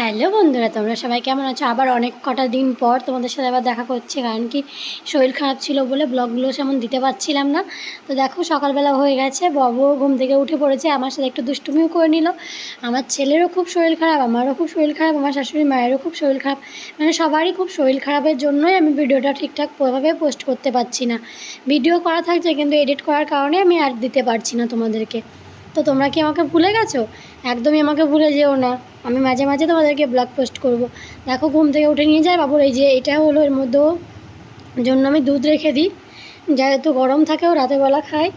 Hello বন্ধুরা, তোমরা সবাই কেমন আছো? আবার অনেক কটা দিন পর তোমাদের সাথে আবার দেখা করছে, কারণ কি শরীর খারাপ ছিল বলে ব্লগগুলো সেমন দিতে পারছিলাম না। তো দেখো, সকালবেলা হয়ে গেছে, বাবুও ঘুম থেকে উঠে পড়েছে, আমার সাথে একটু দুষ্টুমিও করে নিল। আমার ছেলেরও খুব শরীর খারাপ, আমারও খুব শরীর খারাপ, আমার শাশুড়ি মায়েরও খুব শরীর খারাপ। মানে সবারই খুব শরীর খারাপের জন্যই আমি ভিডিওটা ঠিকঠাক ওইভাবে পোস্ট করতে পারছি না। ভিডিও করা থাকছে, কিন্তু এডিট করার কারণে আমি আর দিতে পারছি না তোমাদেরকে। তো তোমরা কি আমাকে ভুলে গেছো? একদমই আমাকে ভুলে যেও না। আমি মাঝে মাঝে তোমাদেরকে ব্লগ পোস্ট করব। দেখো, ঘুম থেকে উঠে নিয়ে যায় বাবুর, এই যে এটা হলো এর মধ্যেও জন্য আমি দুধ রেখে দিই। যেহেতু গরম থাকে, ও রাতের বেলা খায়।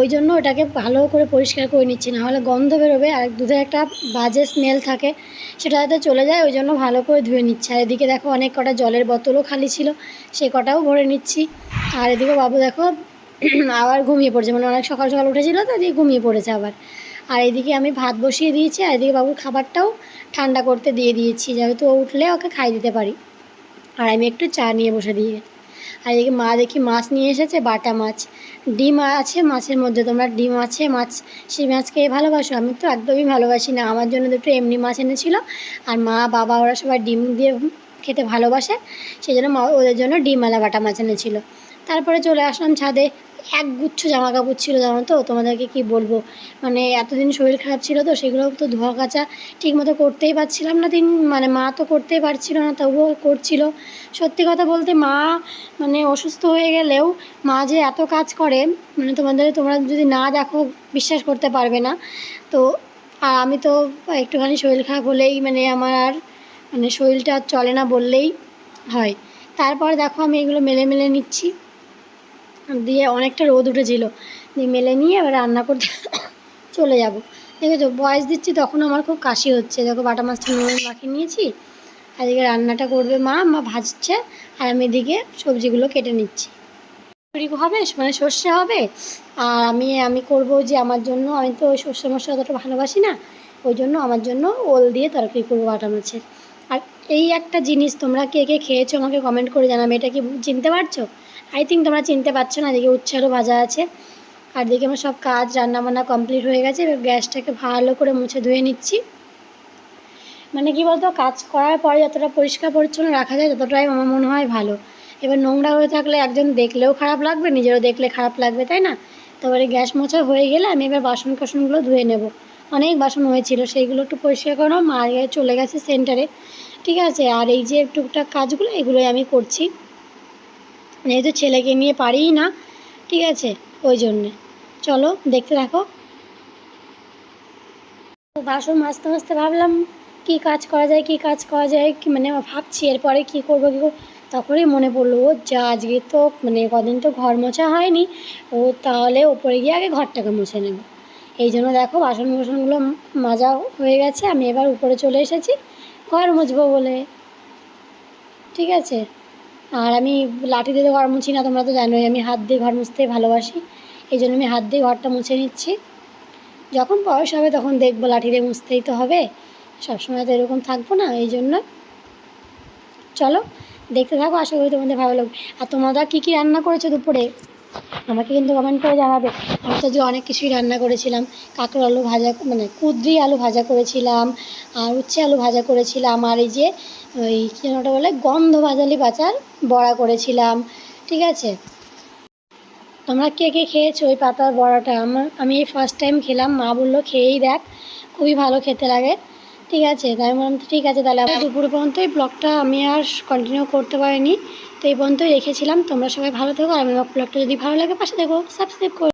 ওই জন্য ওটাকে ভালো করে পরিষ্কার করে নিচ্ছি, না হলে গন্ধ বেরোবে আর দুধে একটা বাজে স্মেল থাকে। সেটা যাতে চলে যায়, ওই জন্য ভালো করে ধুয়ে নিচ্ছি। আর এদিকে দেখো, অনেক কটা জলের বোতলও খালি ছিল, সে কটাও ভরে নিচ্ছি। আর এদিকে বাবু দেখো আবার ঘুমিয়ে পড়েছে। মানে অনেক সকাল সকাল উঠেছিল তো এদিকে ঘুমিয়ে পড়েছে আবার। আর এদিকে আমি ভাত বসিয়ে দিয়েছি, আর এদিকে বাবুর খাবারটাও ঠান্ডা করতে দিয়ে দিয়েছি, যেহেতু ও উঠলে ওকে খাই দিতে পারি। আর আমি একটু চা নিয়ে বসে দিয়ে। আর এদিকে মা দেখি মাছ নিয়ে এসেছে, বাটা মাছ। ডিম আছে মাছের মধ্যে, তোমরা ডিম আছে, মাছ সেই মাছ খেয়ে ভালোবাসো? আমি তো একদমই ভালোবাসি না। আমার জন্য দুটো এমনি মাছ এনেছিল। আর মা, বাবা ওরা সবাই ডিম দিয়ে খেতে ভালোবাসে। সেই জন্য মা ওদের জন্য ডিমওয়ালা বাটা মাছ এনেছিল। তারপরে চলে আসলাম ছাদে। এক গুচ্ছ জামা কাপড় ছিল, জানো তো? তোমাদেরকে কি বলব? মানে এতদিন শরীর খারাপ ছিল তো সেগুলো তো ধোয়া কাচা ঠিক মতো করতেই পারছিলাম না দিন। মানে মা তো করতেই পারছিল না, তবুও করছিল। সত্যি কথা বলতে মা মানে অসুস্থ হয়ে গেলেও মা যে এত কাজ করে মানে তোমাদের, তোমরা যদি না দেখো, বিশ্বাস করতে পারবে না। তো আর আমি তো একটুখানি শরীর খারাপ হলেই মানে আমার আর মানে শরীরটা চলে না বললেই হয়। তারপর দেখো আমি এগুলো মেলে মেলে নিচ্ছি। দিয়ে অনেকটা রোদ উঠেছিল। দিয়ে মেলে নিয়ে এবার রান্না করতে চলে যাব। দেখেছ, বয়স দিচ্ছি, তখন আমার খুব কাশি হচ্ছে। দেখো, বাটা মাছটা নুন মাখিয়ে নিয়েছি। আর এদিকে রান্নাটা করবে মা মা ভাজছে, আর আমি এদিকে সবজিগুলো কেটে নিচ্ছি। হবে মানে সর্ষে হবে। আর আমি আমি করব যে আমার জন্য, আমি তো ওই সর্ষে মশলা অতটা ভালোবাসি না, ওই জন্য আমার জন্য ওল দিয়ে তরকারি করব বাটা মাছের। আর এই একটা জিনিস তোমরা কে কে খেয়েছো আমাকে কমেন্ট করে জানাবে, এটা কি চিনতে পারছ? আই থিঙ্ক তোমরা চিনতে পারছ না এদিকে উচ্ছারও ভাজা আছে। আর দিকে আমার সব কাজ রান্নাবান্না কমপ্লিট হয়ে গেছে, এবার গ্যাসটাকে ভালো করে মুছে ধুয়ে নিচ্ছি। মানে কি বলতো, কাজ করার পরে যতটা পরিষ্কার পরিচ্ছন্ন রাখা যায়, ততটাই আমার মনে হয় ভালো। এবার নোংরা হয়ে থাকলে একজন দেখলেও খারাপ লাগবে, নিজেরও দেখলে খারাপ লাগবে, তাই না? তারপরে গ্যাস মোছা হয়ে গেলে আমি এবার বাসন কোসনগুলো ধুয়ে নেব। অনেক বাসন হয়েছিল, সেইগুলো একটু পরিষ্কার করো মা চলে গেছে সেন্টারে ঠিক আছে, আর এই যে টুকটাক কাজগুলো, এগুলোই আমি করছি। যেহেতু ছেলেকে নিয়ে পারিই না, ঠিক আছে, ওই জন্যে। চলো, দেখতে থাকো। বাসন মাজতে মাজতে ভাবলাম, কি কাজ করা যায়, কি কাজ করা যায়, কি মানে ভাবছি এরপরে কি করব, কী করব। তখনই মনে পড়ল, ও যা, আজকে তো মানে কদিন তো ঘর মোছা হয়নি, ও তাহলে ওপরে গিয়ে আগে ঘরটাকে মুছে নেব। এই জন্য দেখো বাসন বাসনগুলো মাজা হয়ে গেছে, আমি এবার উপরে চলে এসেছি। ঘর মুছবো বলে। ঠিক আছে? আর আমি লাঠি দিয়ে ঘর মুছি না, তোমরা তো জানোই, আমি হাত দিয়ে ঘর মুছতে ভালোবাসি। এই জন্য আমি হাত দিয়ে ঘরটা মুছে নিচ্ছি। যখন বয়স হবে তখন দেখব লাঠি দিয়ে মুছতেই তো হবে। সবসময় তো এরকম থাকব না, এই জন্য। চলো, দেখতে থাকো, আশা করি তোমাদের ভালো লাগবে। আর তোমরা কী কী রান্না করেছ দুপুরে? আমাকে কিন্তু কমেন্ট করে জানাবে। আমি তো যে অনেক কিছুই রান্না করেছিলাম। কাঁকড় আলু ভাজা মানে কুদ্রি আলু ভাজা করেছিলাম, আর উচ্ছে আলু ভাজা করেছিলাম, আর এই যে ওই কী ওটা বলে, গন্ধ ভাজালি বাচার বড়া করেছিলাম, ঠিক আছে? তোমরা কে কে খেয়েছো ওই পাতার বড়াটা? আমার আমি এই ফার্স্ট টাইম খেলাম, মা বলল, খেয়েই দেখ, খুবই ভালো খেতে লাগে। ঠিক আছে তাই বললাম ঠিক আছে, তাহলে আবার দুপুর পর্যন্ত এই ব্লগটা আমি আর কন্টিনিউ করতে পারিনি। তো এই পর্যন্তই রেখেছিলাম, তোমরা সবাই ভালো থেকো, আর আমার ব্লগটা যদি ভালো লাগে পাশে দেখো সাবস্ক্রাইব করো।